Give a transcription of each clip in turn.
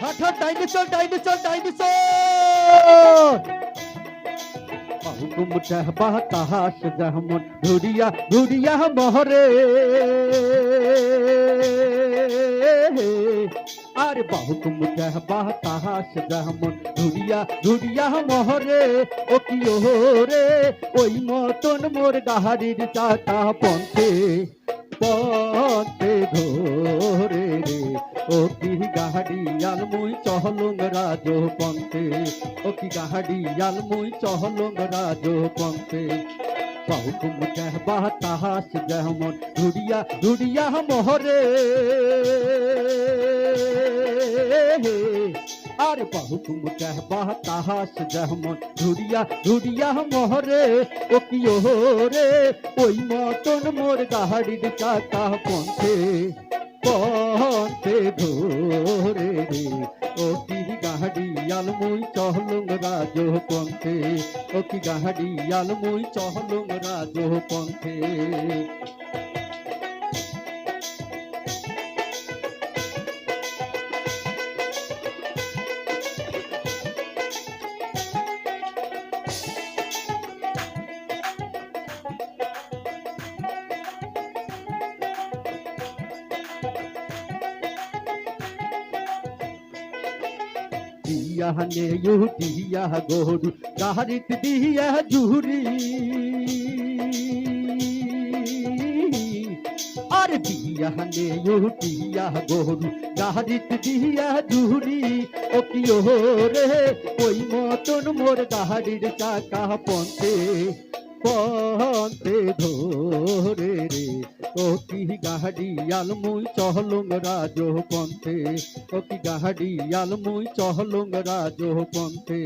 হাট হাট dinosaur dinosaur চাহবা তাহাস জহমন ধুরিয়া মহরে। ধুরিয়া ধুরিয়া মহরে। ও কি রে ওই মতন মোর গাহারির চাকা পন্থে পথে ধরে। ও কি গাহাডি আলমুই চহলং রাজ পন্থে। ও কি গাহাডি আলমুই চহলং রাজ পন্থে। বাহুকুম চাহবা তাহাস জহমন ধুরিয়া ধুরিয়া মহরে। আর বাহুকুম চাহবা তাহাস জহমন ধুরিয়া ধুরিয়া মহরে। ও কি রে ওই মতন মোর গাহাডির চাকা পন্থে। পথে ধরে রে ও কি গাহাডি আলমুই চহলুম রাজ পন্থে ও কি গাহাডি আলমুই চহলুম রাজ পন্থে দিয়া নে ইউ দিয়া গরু গাহারিত দিয়া জুহুরি আর দিয়া নে ইউ দিয়া গরু গাহারিত দিয়া জুহুরি ও কি রে ওই মতন মোর গাহারির চাকা পন্থে পন্থে ধরে। কি গাহাডি আলমুই চহলং রাজ পন্থে ও কি গাহাডি আলমুই চহলং রাজ পন্থে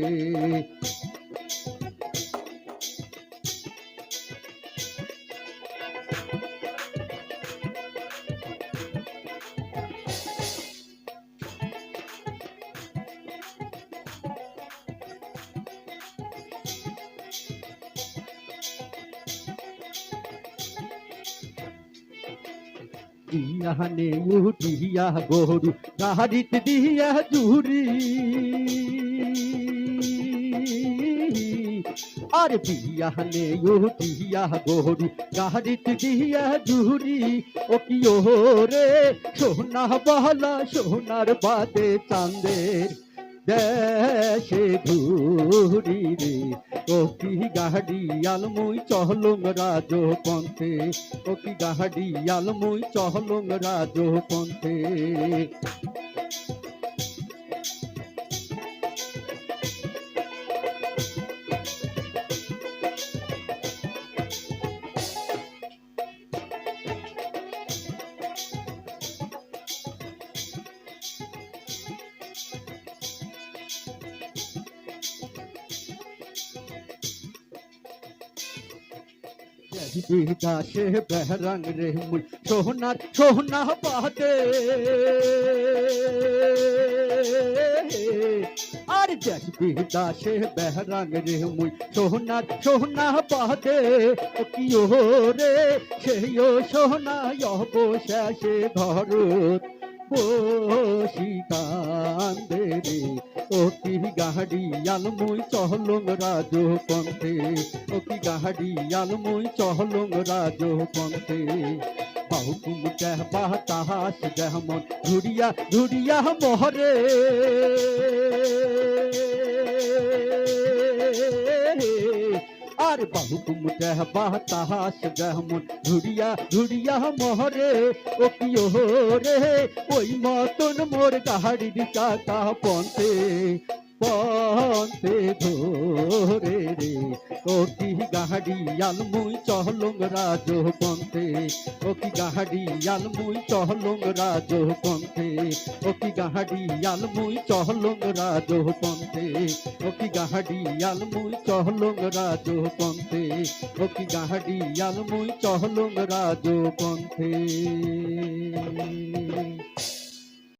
দিয়া নে ইউ দিয়া গরু গাহারিত দিয়া জুহুরি আর দিয়া নে ইউ দিয়া গরু গাহারিত দিয়া জুহুরি ও কি রে সোনা বালা, সোনার বাদে চাঁদের দেশে ঘুরি রে। ও কি গাহাডি আলমুই চহলং রাজ পন্থে ও কি গাহাডি আলমুই চহলং রাজ পন্থে বিকাশে বেহরং রে মুই। সোহনার সোহনা পাতে আর জস দাসে বেহরং রে মুই। সোহনার সোহনা পাতে কি রে সেই সোহনা অবশেষে ঘরত বসি কান্দে রে ও কি গাহাডি আলমুই চহলং রাজ পন্থে ও কি গাহাডি আলমুই চহলং রাজ পন্থে বাহুকুম চাহবা তাহাস জহমন ঘুরিয়া ঘুরিয়া মহরে। আর বাহুকুম চাহবা তাহাস জহমন ধুরিয়া ধুরিয়া মহরে ও কি রে ওই মতন মোর গাহাডির চাকা পন্থে পন্থে ধরে রে। ও কি গাহাডি আলমুই চহলং রাজ পন্থে ও কি গাহাডি আলমুই চহলং রাজ পন্থে ও কি গাহাডি আলমুই চহলং রাজ পন্থে ও কি গাহাডি আলমুই চহলং রাজ পন্থে ও কি গাহাডি আলমুই চহলং রাজ পন্থে